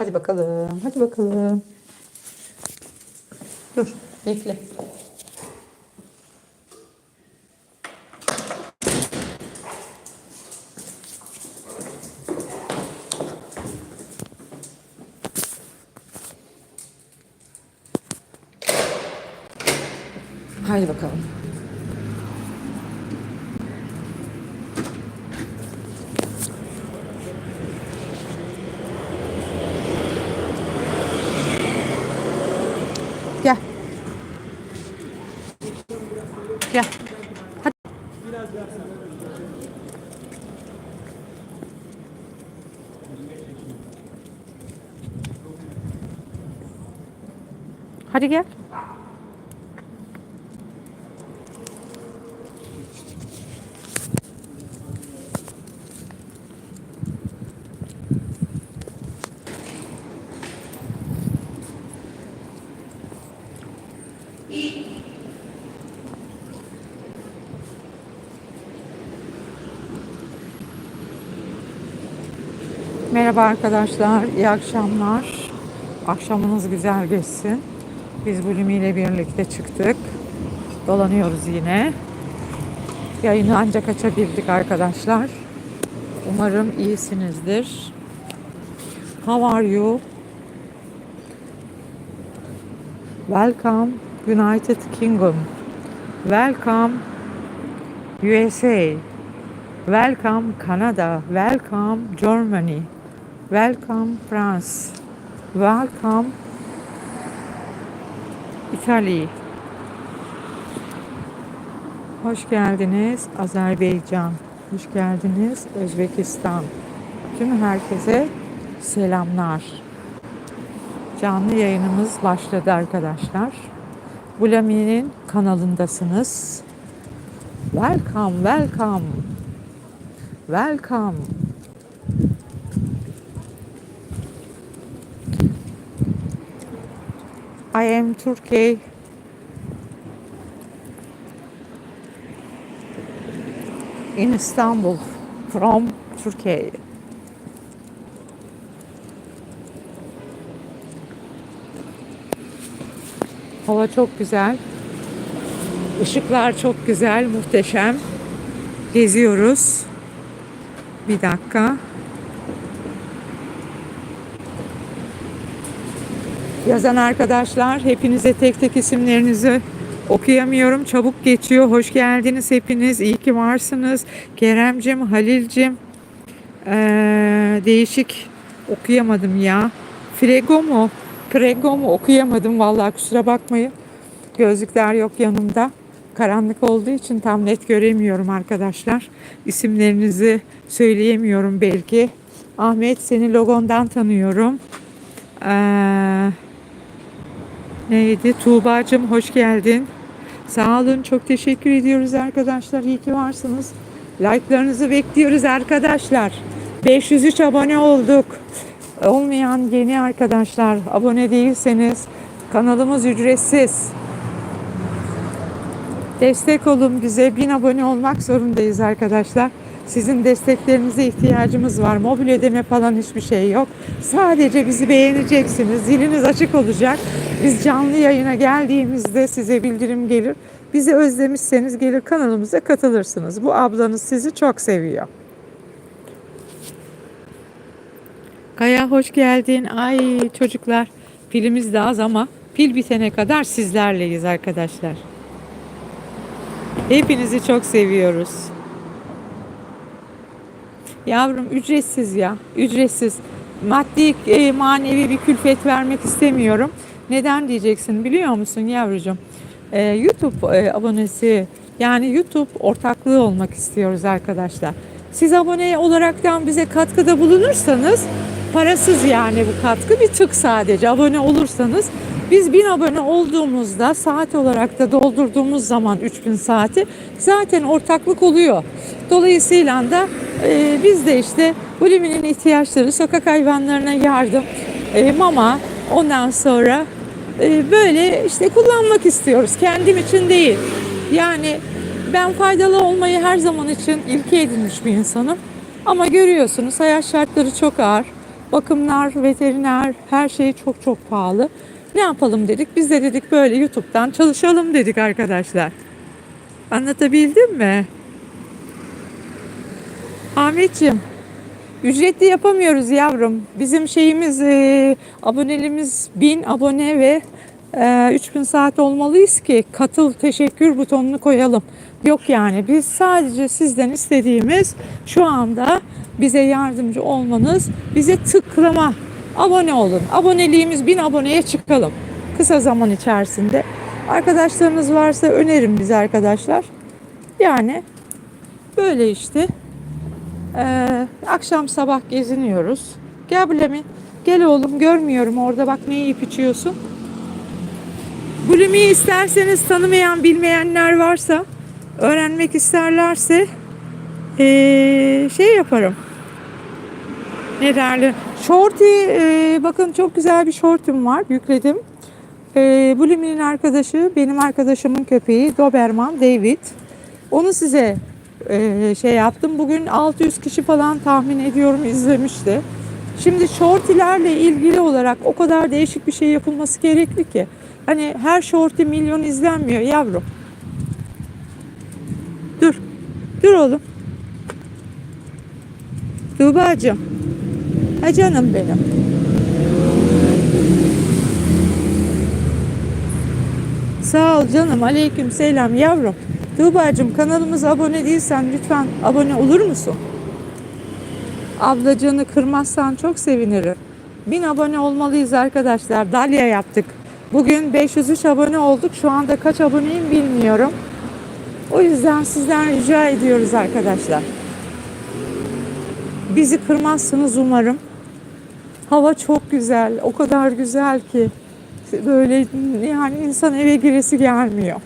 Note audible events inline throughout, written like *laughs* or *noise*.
Hadi bakalım. Hadi bakalım. Dur. Bekle. Haydi bakalım. Hadi gel. Merhaba arkadaşlar, iyi akşamlar. Akşamınız güzel geçsin. Biz Bulimi ile birlikte çıktık. Dolanıyoruz yine. Yayını ancak açabildik arkadaşlar. Umarım iyisinizdir. How are you? Welcome United Kingdom. Welcome USA. Welcome Canada. Welcome Germany. Welcome France. Welcome Italy. Hoş geldiniz Azerbaycan. Hoş geldiniz Özbekistan. Tüm herkese selamlar. Canlı yayınımız başladı arkadaşlar. Bulami'nin kanalındasınız. Welcome, welcome. Welcome. I am Turkey. In Istanbul from Turkey. Hava çok güzel. Işıklar çok güzel, muhteşem. Geziyoruz. Bir dakika. Yazan arkadaşlar hepinize tek tek isimlerinizi okuyamıyorum. Çabuk geçiyor. Hoş geldiniz hepiniz. İyi ki varsınız. Keremcim, Halilcim. Ee, değişik okuyamadım ya. Frego mu? Prego mu? Okuyamadım vallahi kusura bakmayın. Gözlükler yok yanımda. Karanlık olduğu için tam net göremiyorum arkadaşlar. İsimlerinizi söyleyemiyorum belki. Ahmet seni logondan tanıyorum. Ee, neydi? Tuğba'cığım hoş geldin. Sağ olun. Çok teşekkür ediyoruz arkadaşlar. İyi ki varsınız. Like'larınızı bekliyoruz arkadaşlar. 503 abone olduk. Olmayan yeni arkadaşlar abone değilseniz kanalımız ücretsiz. Destek olun bize. 1000 abone olmak zorundayız arkadaşlar. Sizin desteklerinize ihtiyacımız var. Mobil ödeme falan hiçbir şey yok. Sadece bizi beğeneceksiniz. Ziliniz açık olacak. Biz canlı yayına geldiğimizde size bildirim gelir. Bizi özlemişseniz gelir kanalımıza katılırsınız. Bu ablanız sizi çok seviyor. Kaya hoş geldin. Ay çocuklar pilimiz de az ama pil bitene kadar sizlerleyiz arkadaşlar. Hepinizi çok seviyoruz. Yavrum ücretsiz ya. Ücretsiz. Maddi e, manevi bir külfet vermek istemiyorum. Neden diyeceksin biliyor musun yavrucuğum? E, YouTube e, abonesi yani YouTube ortaklığı olmak istiyoruz arkadaşlar. Siz abone olaraktan bize katkıda bulunursanız parasız yani bu katkı bir tık sadece abone olursanız biz 1000 abone olduğumuzda saat olarak da doldurduğumuz zaman 3000 saati zaten ortaklık oluyor. Dolayısıyla da e, biz de işte Buliminin ihtiyaçları, sokak hayvanlarına yardım, e, mama ondan sonra e, böyle işte kullanmak istiyoruz. Kendim için değil. Yani ben faydalı olmayı her zaman için ilke edinmiş bir insanım. Ama görüyorsunuz hayat şartları çok ağır. Bakımlar, veteriner, her şey çok çok pahalı. Ne yapalım dedik? Biz de dedik böyle YouTube'dan çalışalım dedik arkadaşlar. Anlatabildim mi? Ahmetciğim, ücretli yapamıyoruz yavrum. Bizim şeyimiz, e, abonelimiz 1000 abone ve e, 3000 saat olmalıyız ki katıl teşekkür butonunu koyalım. Yok yani biz sadece sizden istediğimiz şu anda bize yardımcı olmanız, bize tıklama, abone olun. Aboneliğimiz 1000 aboneye çıkalım. Kısa zaman içerisinde. Arkadaşlarınız varsa önerin bize arkadaşlar. Yani böyle işte. Ee, akşam sabah geziniyoruz. Gel Bülemi. Gel oğlum görmüyorum orada bak ne yiyip içiyorsun. Bulimi'yi isterseniz tanımayan bilmeyenler varsa öğrenmek isterlerse ee, şey yaparım. Ne derler? Shorty ee, bakın çok güzel bir shortum var yükledim. Ee, Bulimi'nin arkadaşı benim arkadaşımın köpeği Doberman David. Onu size e, şey yaptım. Bugün 600 kişi falan tahmin ediyorum izlemişti. Şimdi shortilerle ilgili olarak o kadar değişik bir şey yapılması gerekli ki. Hani her shorty milyon izlenmiyor yavrum. Dur. Dur oğlum. Tuğba'cığım. Ha canım benim. Sağ ol canım. Aleyküm selam yavrum. Tuğba'cığım kanalımıza abone değilsen lütfen abone olur musun? Ablacığını kırmazsan çok sevinirim. 1000 abone olmalıyız arkadaşlar. Dalya yaptık. Bugün 503 abone olduk. Şu anda kaç aboneyim bilmiyorum. O yüzden sizden rica ediyoruz arkadaşlar. Bizi kırmazsınız umarım. Hava çok güzel. O kadar güzel ki böyle yani insan eve giresi gelmiyor.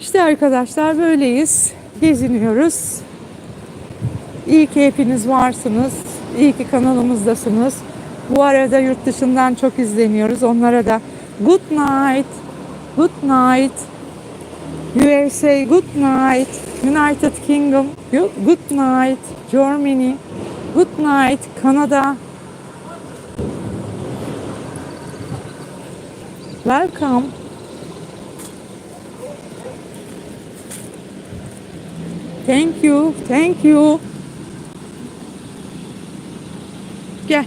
İşte arkadaşlar böyleyiz. Geziniyoruz. İyi ki hepiniz varsınız. İyi ki kanalımızdasınız. Bu arada yurt dışından çok izleniyoruz. Onlara da good night. Good night. USA good night. United Kingdom good night. Germany good night. Kanada welcome. Thank you. Thank you. Gel.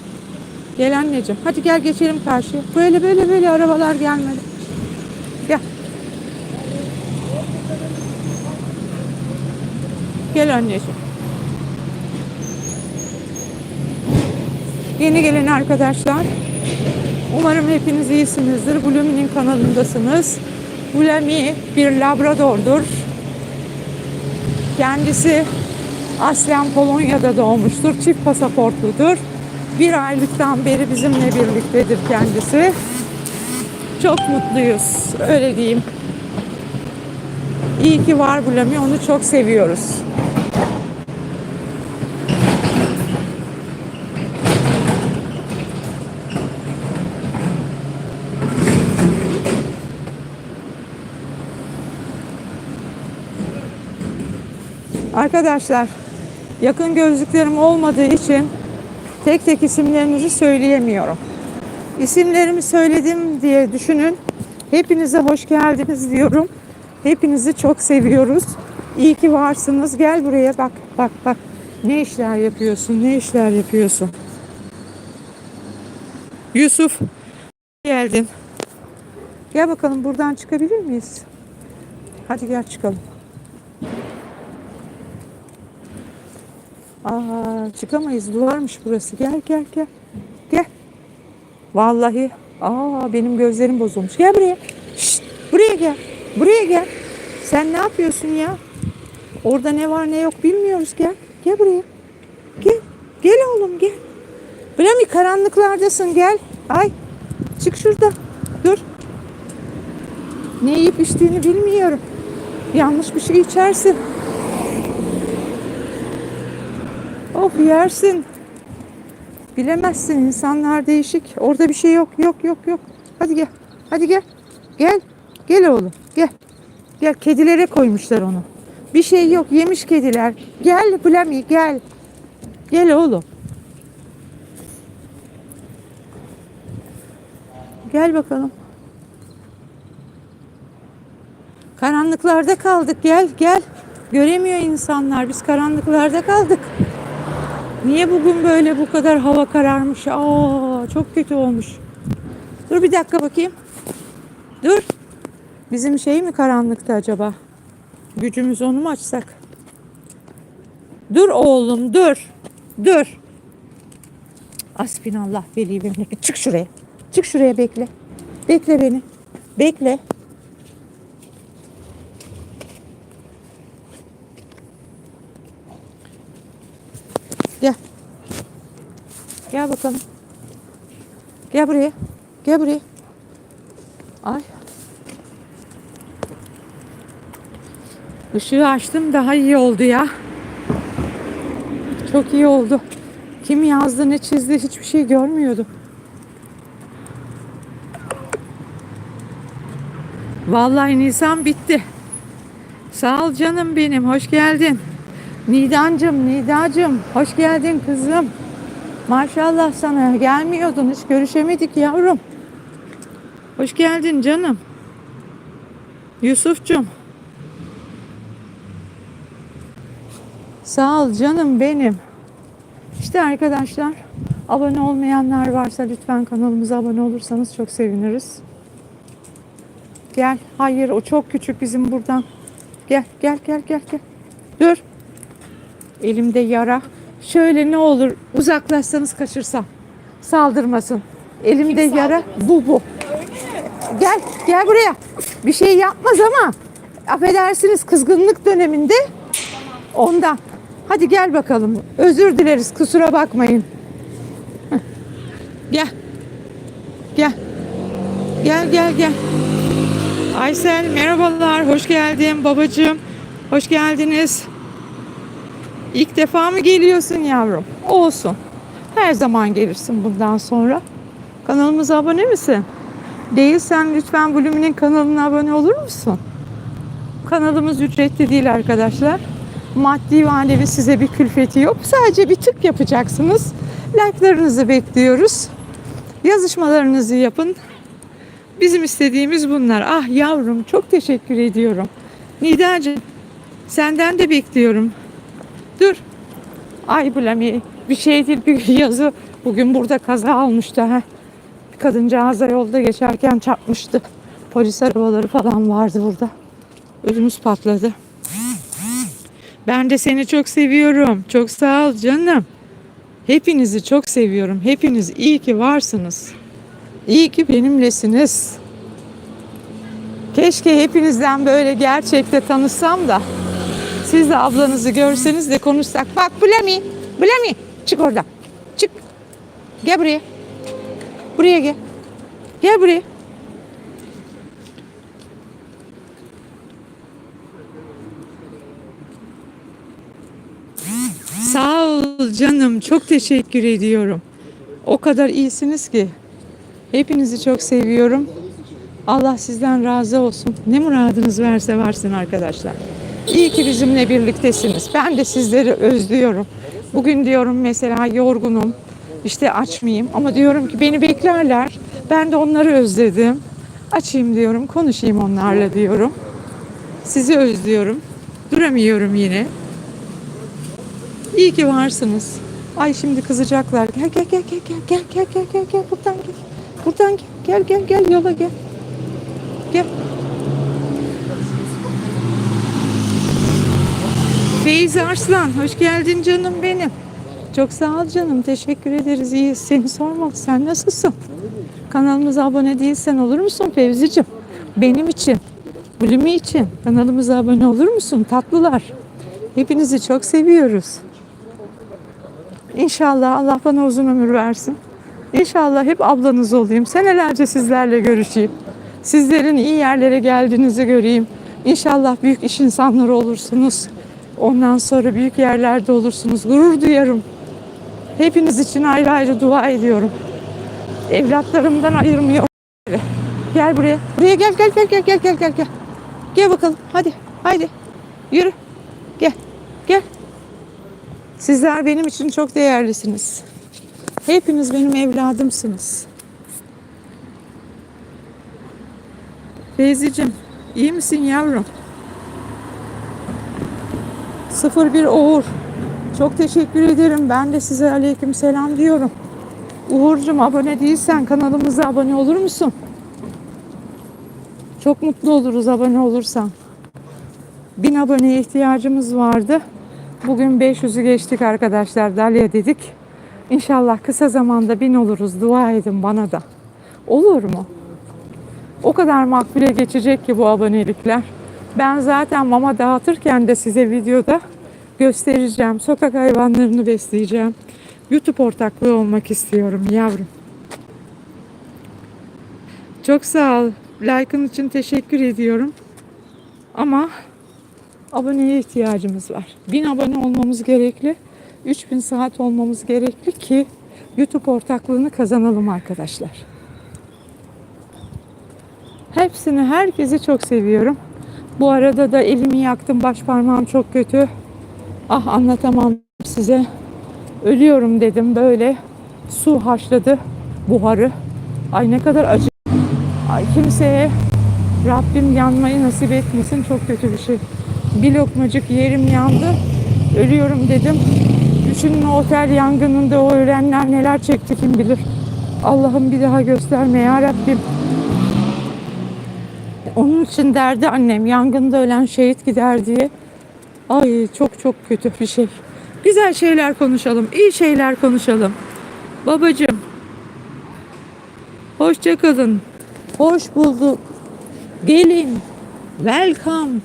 Gel anneciğim. Hadi gel geçelim karşıya. Böyle böyle böyle arabalar gelmedi. Gel. Gel anneciğim. Yeni gelen arkadaşlar. Umarım hepiniz iyisinizdir. Blumi'nin kanalındasınız. Blumi bir labradordur. Kendisi aslen Polonya'da doğmuştur. Çift pasaportludur. Bir aylıktan beri bizimle birliktedir kendisi. Çok mutluyuz. Öyle diyeyim. İyi ki var Bulami. Onu çok seviyoruz. Arkadaşlar yakın gözlüklerim olmadığı için tek tek isimlerinizi söyleyemiyorum. İsimlerimi söyledim diye düşünün. Hepinize hoş geldiniz diyorum. Hepinizi çok seviyoruz. İyi ki varsınız. Gel buraya bak bak bak. Ne işler yapıyorsun? Ne işler yapıyorsun? Yusuf geldin. Gel bakalım buradan çıkabilir miyiz? Hadi gel çıkalım. Aa, çıkamayız. Duvarmış burası. Gel gel gel. Gel. Vallahi. Aa benim gözlerim bozulmuş. Gel buraya. Şşt, buraya gel. Buraya gel. Sen ne yapıyorsun ya? Orada ne var ne yok bilmiyoruz. Gel. Gel buraya. Gel. Gel oğlum gel. Brami karanlıklardasın gel. Ay. Çık şurada. Dur. Ne yiyip içtiğini bilmiyorum. Yanlış bir şey içersin. Of yersin. Bilemezsin insanlar değişik. Orada bir şey yok. Yok yok yok. Hadi gel. Hadi gel. Gel. Gel oğlum. Gel. Gel kedilere koymuşlar onu. Bir şey yok. Yemiş kediler. Gel Blami gel. Gel oğlum. Gel bakalım. Karanlıklarda kaldık. Gel gel. Göremiyor insanlar. Biz karanlıklarda kaldık. Niye bugün böyle bu kadar hava kararmış? Aa, çok kötü olmuş. Dur bir dakika bakayım. Dur. Bizim şey mi karanlıkta acaba? Gücümüz onu mu açsak? Dur oğlum dur. Dur. Asbinallah veli beni. Çık şuraya. Çık şuraya bekle. Bekle beni. Bekle. Gel bakalım. Gel buraya. Gel buraya. Ay. Işığı açtım daha iyi oldu ya. Çok iyi oldu. Kim yazdı ne çizdi hiçbir şey görmüyordum. Vallahi Nisan bitti. Sağ ol canım benim. Hoş geldin. Nidancım, Nidacım. Hoş geldin kızım. Maşallah sana. Gelmiyordun. Hiç görüşemedik yavrum. Hoş geldin canım. Yusuf'cum. Sağ ol canım benim. İşte arkadaşlar abone olmayanlar varsa lütfen kanalımıza abone olursanız çok seviniriz. Gel. Hayır o çok küçük bizim buradan. Gel gel gel gel gel. Dur. Elimde yara. Şöyle ne olur uzaklaşsanız kaçırsam. Saldırmasın. Elimde yara bu bu. Gel gel buraya. Bir şey yapmaz ama affedersiniz kızgınlık döneminde ondan. Hadi gel bakalım. Özür dileriz kusura bakmayın. Heh. Gel. Gel. Gel gel gel. Aysel merhabalar. Hoş geldin babacığım. Hoş geldiniz. İlk defa mı geliyorsun yavrum? Olsun. Her zaman gelirsin bundan sonra. Kanalımıza abone misin? Değilsen lütfen Blumi'nin kanalına abone olur musun? Kanalımız ücretli değil arkadaşlar. Maddi manevi size bir külfeti yok. Sadece bir tık yapacaksınız. Like'larınızı bekliyoruz. Yazışmalarınızı yapın. Bizim istediğimiz bunlar. Ah yavrum çok teşekkür ediyorum. Nidacığım senden de bekliyorum. Dur. Ay Bulami bir şey değil bir yazı. Bugün burada kaza olmuştu. Ha. Bir kadıncağıza yolda geçerken çarpmıştı. Polis arabaları falan vardı burada. Ödümüz patladı. Ben de seni çok seviyorum. Çok sağ ol canım. Hepinizi çok seviyorum. Hepiniz iyi ki varsınız. İyi ki benimlesiniz. Keşke hepinizden böyle gerçekte tanışsam da siz de ablanızı görseniz de konuşsak. Bak Bulami, Bulami çık oradan. Çık. Gel buraya. Buraya gel. Gel buraya. Sağ ol canım. Çok teşekkür ediyorum. O kadar iyisiniz ki. Hepinizi çok seviyorum. Allah sizden razı olsun. Ne muradınız verse varsın arkadaşlar. İyi ki bizimle birliktesiniz. Ben de sizleri özlüyorum. Bugün diyorum mesela yorgunum. İşte açmayayım ama diyorum ki beni beklerler. Ben de onları özledim. Açayım diyorum, konuşayım onlarla diyorum. Sizi özlüyorum. Duramıyorum yine. İyi ki varsınız. Ay şimdi kızacaklar. Gel gel gel gel gel gel gel gel gel gel buradan gel. Buradan gel gel gel gel yola gel. Gel. Feyzi Arslan hoş geldin canım benim. Çok sağ ol canım. Teşekkür ederiz. İyi. Seni sormalı. Sen nasılsın? Kanalımıza abone değilsen olur musun Fevzi'cim? Benim için. Blumi için. Kanalımıza abone olur musun? Tatlılar. Hepinizi çok seviyoruz. İnşallah Allah bana uzun ömür versin. İnşallah hep ablanız olayım. Senelerce sizlerle görüşeyim. Sizlerin iyi yerlere geldiğinizi göreyim. İnşallah büyük iş insanları olursunuz. Ondan sonra büyük yerlerde olursunuz. Gurur duyarım. Hepiniz için ayrı ayrı dua ediyorum. Evlatlarımdan ayırmıyor. Gel buraya. Buraya gel gel gel gel gel gel gel gel. Gel bakalım. Hadi. Hadi. Yürü. Gel. Gel. Sizler benim için çok değerlisiniz. Hepiniz benim evladımsınız. Feyzicim, iyi misin yavrum? 01 Uğur. Çok teşekkür ederim. Ben de size aleyküm selam diyorum. Uğur'cum abone değilsen kanalımıza abone olur musun? Çok mutlu oluruz abone olursan. 1000 aboneye ihtiyacımız vardı. Bugün 500'ü geçtik arkadaşlar. Dalya dedik. İnşallah kısa zamanda 1000 oluruz. Dua edin bana da. Olur mu? O kadar makbule geçecek ki bu abonelikler. Ben zaten mama dağıtırken de size videoda göstereceğim. Sokak hayvanlarını besleyeceğim. YouTube ortaklığı olmak istiyorum yavrum. Çok sağ ol. Like'ın için teşekkür ediyorum. Ama aboneye ihtiyacımız var. 1000 abone olmamız gerekli. 3000 saat olmamız gerekli ki YouTube ortaklığını kazanalım arkadaşlar. Hepsini, herkesi çok seviyorum. Bu arada da elimi yaktım. Baş parmağım çok kötü. Ah anlatamam size. Ölüyorum dedim böyle. Su haşladı buharı. Ay ne kadar acı. Ay kimseye Rabbim yanmayı nasip etmesin. Çok kötü bir şey. Bir lokmacık yerim yandı. Ölüyorum dedim. Düşünün otel yangınında o ölenler neler çekti kim bilir. Allah'ım bir daha gösterme ya Rabbim. Onun için derdi annem yangında ölen şehit gider diye. Ay çok çok kötü bir şey. Güzel şeyler konuşalım, iyi şeyler konuşalım. Babacım. Hoşça kalın. Hoş bulduk. Gelin. Welcome.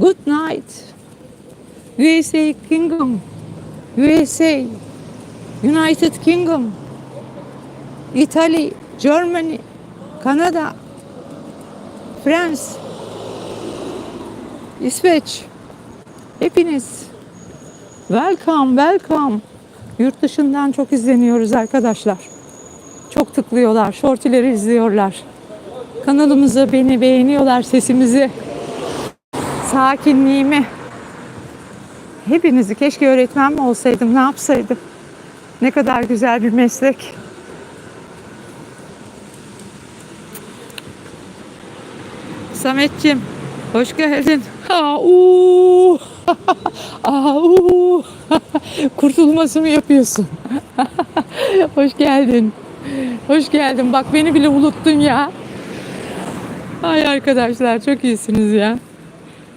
Good night. USA Kingdom. USA. United Kingdom. Italy, Germany, Kanada, France, İsveç. Hepiniz welcome, welcome. Yurt dışından çok izleniyoruz arkadaşlar. Çok tıklıyorlar, shortileri izliyorlar. Kanalımızı beni beğeniyorlar, sesimizi, sakinliğimi. Hepinizi keşke öğretmen mi olsaydım, ne yapsaydım? Ne kadar güzel bir meslek. Sametciğim hoş geldin. *laughs* Aa, uu. *laughs* *laughs* Kurtulması mı yapıyorsun? hoş geldin. Hoş geldin. Bak beni bile unuttun ya. Ay arkadaşlar çok iyisiniz ya.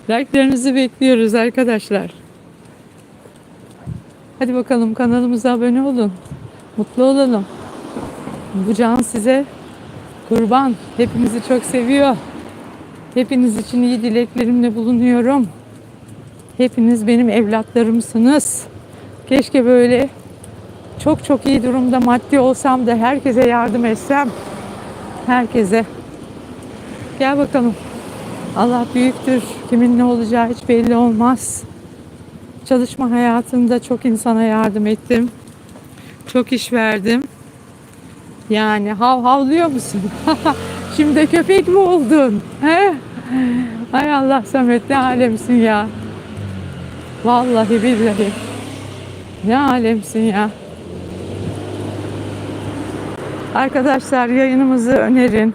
Like'larınızı bekliyoruz arkadaşlar. Hadi bakalım kanalımıza abone olun. Mutlu olalım. Bu can size kurban. Hepinizi çok seviyor. Hepiniz için iyi dileklerimle bulunuyorum. Hepiniz benim evlatlarımsınız. Keşke böyle çok çok iyi durumda maddi olsam da herkese yardım etsem. Herkese. Gel bakalım. Allah büyüktür. Kimin ne olacağı hiç belli olmaz. Çalışma hayatında çok insana yardım ettim. Çok iş verdim. Yani hav havlıyor musun? *laughs* Şimdi köpek mi oldun? He? Ay Allah Samet ne alemsin ya. Vallahi billahi. Ne alemsin ya. Arkadaşlar yayınımızı önerin.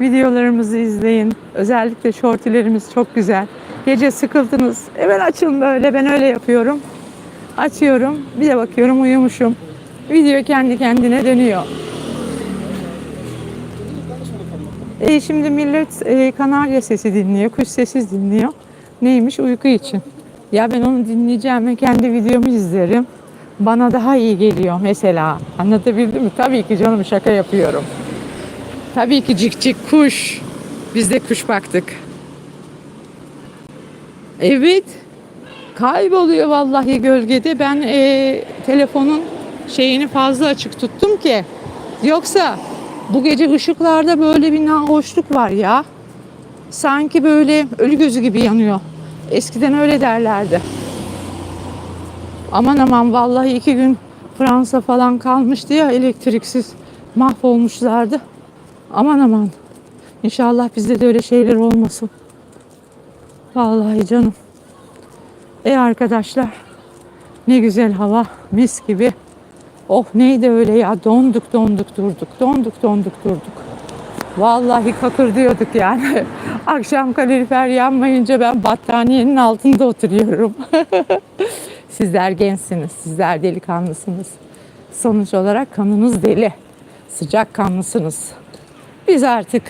Videolarımızı izleyin. Özellikle shortilerimiz çok güzel. Gece sıkıldınız. Hemen açın böyle. Ben öyle yapıyorum. Açıyorum. Bir de bakıyorum uyumuşum. Video kendi kendine dönüyor. E şimdi millet e, kanarya sesi dinliyor, kuş sesi dinliyor. Neymiş? Uyku için. Ya ben onu dinleyeceğime kendi videomu izlerim. Bana daha iyi geliyor mesela. Anlatabildim mi? Tabii ki canım şaka yapıyorum. Tabii ki cik cik kuş. Biz de kuş baktık. Evet. Kayboluyor vallahi gölgede. Ben e, telefonun şeyini fazla açık tuttum ki. Yoksa bu gece ışıklarda böyle bir nahoşluk var ya. Sanki böyle ölü gözü gibi yanıyor. Eskiden öyle derlerdi. Aman aman vallahi iki gün Fransa falan kalmıştı ya elektriksiz mahvolmuşlardı. Aman aman. İnşallah bizde de öyle şeyler olmasın. Vallahi canım. E arkadaşlar ne güzel hava mis gibi. Oh neydi öyle ya donduk donduk durduk donduk donduk durduk. Vallahi kakır diyorduk yani. *laughs* Akşam kalorifer yanmayınca ben battaniyenin altında oturuyorum. *laughs* sizler gençsiniz, sizler delikanlısınız. Sonuç olarak kanınız deli. Sıcak kanlısınız. Biz artık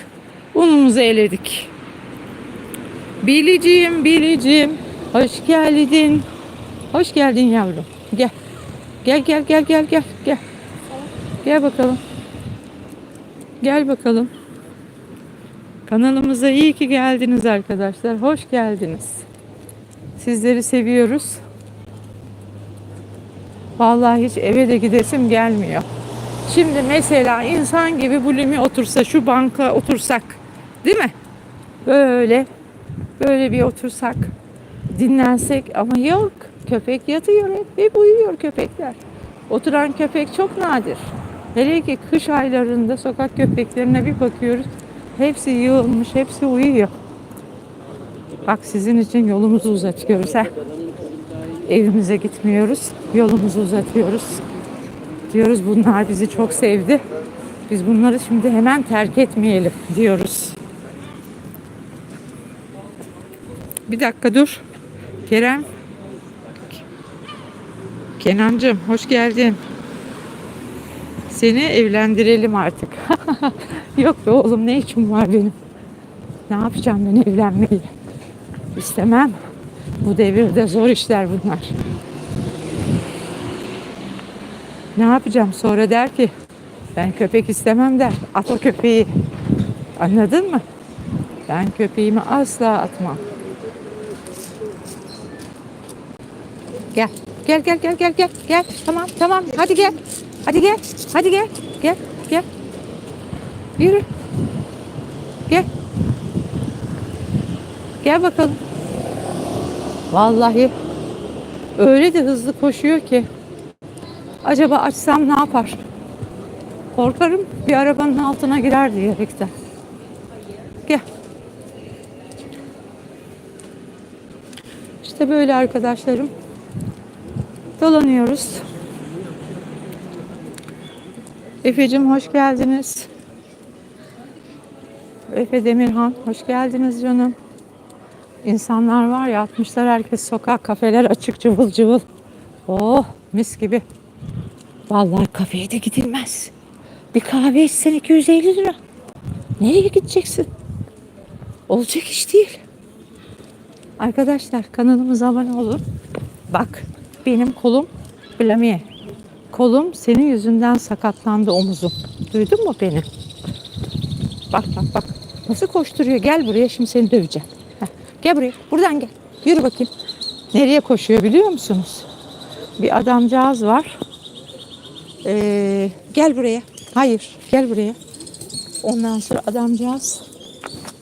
unumuzu eledik. Bilicim, bilicim. Hoş geldin. Hoş geldin yavrum. Gel. Gel gel gel gel gel gel. Gel bakalım. Gel bakalım. Kanalımıza iyi ki geldiniz arkadaşlar. Hoş geldiniz. Sizleri seviyoruz. Vallahi hiç eve de gidesim gelmiyor. Şimdi mesela insan gibi bulimi otursa şu banka otursak değil mi? Böyle böyle bir otursak dinlensek ama yok köpek yatıyor hep, hep uyuyor köpekler. Oturan köpek çok nadir. Hele ki kış aylarında sokak köpeklerine bir bakıyoruz. Hepsi yığılmış, hepsi uyuyor. Bak sizin için yolumuzu uzatıyoruz. Heh. Evimize gitmiyoruz, yolumuzu uzatıyoruz. Diyoruz bunlar bizi çok sevdi. Biz bunları şimdi hemen terk etmeyelim diyoruz. Bir dakika dur. Kerem. Kenancığım hoş geldin. Seni evlendirelim artık. *laughs* Yok be oğlum ne için var benim? Ne yapacağım ben evlenmeyi? İstemem. Bu devirde zor işler bunlar. Ne yapacağım? Sonra der ki ben köpek istemem der. At o köpeği. Anladın mı? Ben köpeğimi asla atmam. Gel. Gel gel gel gel gel gel. Tamam tamam. Hadi gel. Hadi gel. Hadi gel. Gel gel. Yürü. Gel. Gel bakalım. Vallahi öyle de hızlı koşuyor ki. Acaba açsam ne yapar? Korkarım bir arabanın altına girer diyerekten. Gel. İşte böyle arkadaşlarım. Dolanıyoruz. Efe'cim hoş geldiniz. Efe Demirhan hoş geldiniz canım. İnsanlar var ya atmışlar herkes sokak kafeler açık cıvıl cıvıl. Oh mis gibi. Vallahi kafeye de gidilmez. Bir kahve içsen 250 lira. Nereye gideceksin? Olacak iş değil. Arkadaşlar kanalımıza abone olun. Bak benim kolum Blamiye. Kolum senin yüzünden sakatlandı omuzum. Duydun mu beni? Bak bak bak. Nasıl koşturuyor? Gel buraya şimdi seni döveceğim. Heh, gel buraya. Buradan gel. Yürü bakayım. Nereye koşuyor biliyor musunuz? Bir adamcağız var. Ee, gel buraya. Hayır. Gel buraya. Ondan sonra adamcağız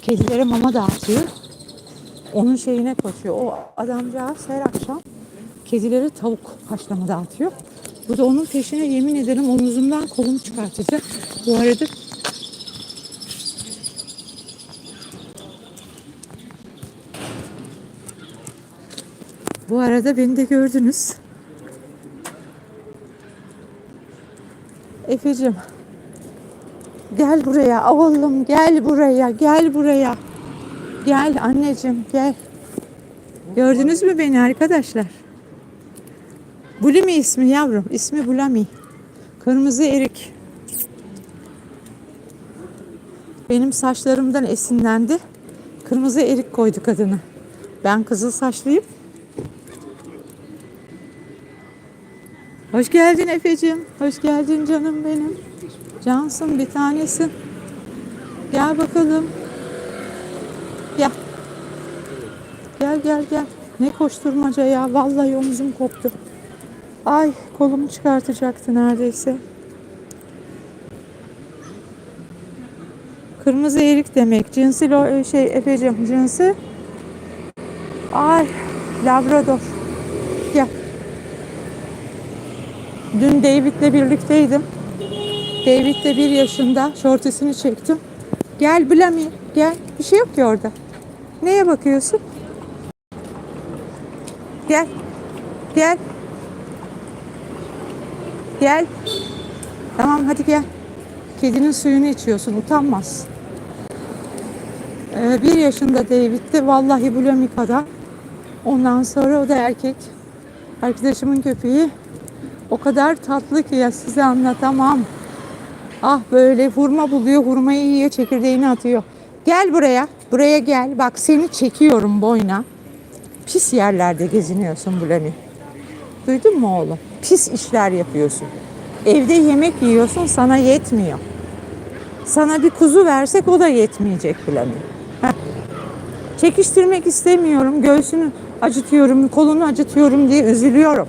kedilere mama dağıtıyor. Onun şeyine koşuyor. O adamcağız her akşam kedilere tavuk haşlama dağıtıyor. Bu da onun peşine yemin ederim omuzumdan kolumu çıkartacak. Bu arada Bu arada beni de gördünüz. Efe'cim gel buraya oğlum gel buraya gel buraya. Gel anneciğim gel. Gördünüz mü beni arkadaşlar? Bulimi ismi yavrum. İsmi Bulami. Kırmızı erik. Benim saçlarımdan esinlendi. Kırmızı erik koyduk adını. Ben kızıl saçlıyım. Hoş geldin Efe'cim. Hoş geldin canım benim. Cansın bir tanesin. Gel bakalım. Gel. Gel gel gel. Ne koşturmaca ya. Vallahi omuzum koptu. Ay kolumu çıkartacaktı neredeyse. Kırmızı erik demek. Cinsi lo- şey Efe'cim cinsi. Ay Labrador. Gel. Dün David'le birlikteydim. David de bir yaşında şortisini çektim. Gel Blami gel. Bir şey yok ki orada. Neye bakıyorsun? Gel. Gel. Gel. Tamam hadi gel. Kedinin suyunu içiyorsun utanmaz. Ee, bir yaşında David'ti. Vallahi bulimi kadar. Ondan sonra o da erkek. Arkadaşımın köpeği. O kadar tatlı ki ya size anlatamam. Ah böyle hurma buluyor, hurmayı yiyor, çekirdeğini atıyor. Gel buraya, buraya gel. Bak seni çekiyorum boyna. Pis yerlerde geziniyorsun Bulemi. Duydun mu oğlum? Pis işler yapıyorsun. Evde yemek yiyorsun sana yetmiyor. Sana bir kuzu versek o da yetmeyecek. Heh. Çekiştirmek istemiyorum. Göğsünü acıtıyorum, kolunu acıtıyorum diye üzülüyorum.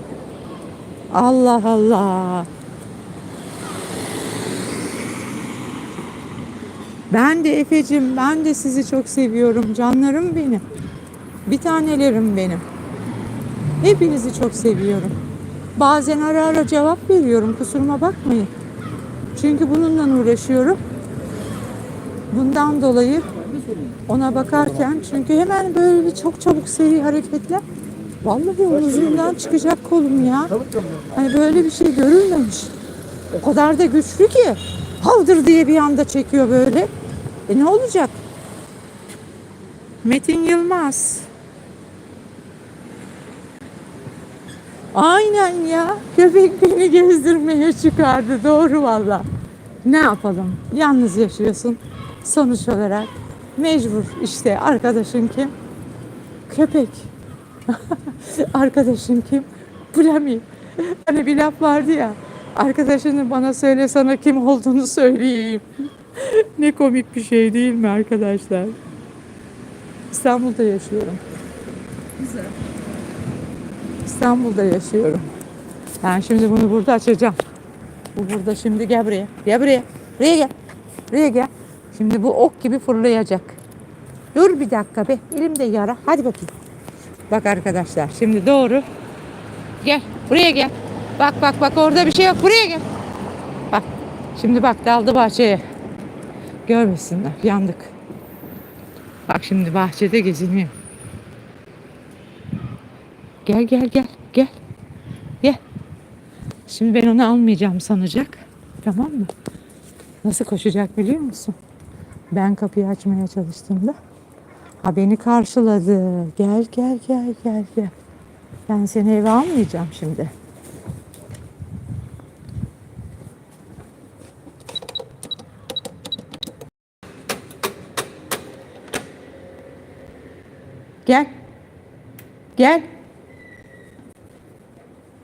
Allah Allah. Ben de Efe'cim, ben de sizi çok seviyorum. Canlarım benim. Bir tanelerim benim. Hepinizi çok seviyorum. Bazen ara ara cevap veriyorum. Kusuruma bakmayın. Çünkü bununla uğraşıyorum. Bundan dolayı ona bakarken çünkü hemen böyle bir çok çabuk seri hareketler. Vallahi omuzumdan çıkacak kolum ya. Hani böyle bir şey görülmemiş. O kadar da güçlü ki. Havdır diye bir anda çekiyor böyle. E ne olacak? Metin Yılmaz. Aynen ya. Köpek beni gezdirmeye çıkardı. Doğru valla. Ne yapalım? Yalnız yaşıyorsun. Sonuç olarak mecbur işte arkadaşın kim? Köpek. *laughs* arkadaşın kim? Bulamıyorum. Hani bir laf vardı ya. Arkadaşını bana söyle sana kim olduğunu söyleyeyim. *laughs* ne komik bir şey değil mi arkadaşlar? İstanbul'da yaşıyorum. Güzel. İstanbul'da yaşıyorum. Ben şimdi bunu burada açacağım. Bu burada şimdi gel buraya. Gel buraya. Buraya gel. Buraya gel. Şimdi bu ok gibi fırlayacak. Dur bir dakika be. Elimde yara. Hadi bakayım. Bak arkadaşlar şimdi doğru. Gel. Buraya gel. Bak bak bak orada bir şey yok. Buraya gel. Bak. Şimdi bak daldı bahçeye. Görmesinler. Yandık. Bak şimdi bahçede geziniyor. Gel gel gel gel. Gel. Şimdi ben onu almayacağım sanacak. Tamam mı? Nasıl koşacak biliyor musun? Ben kapıyı açmaya çalıştığımda ha beni karşıladı. Gel gel gel gel gel. Ben seni eve almayacağım şimdi. Gel. Gel.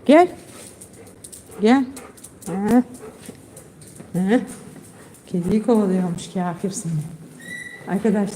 Gel. Gel. Ha. Ha. Kediyi kovalıyormuş kafir seni. Arkadaşlar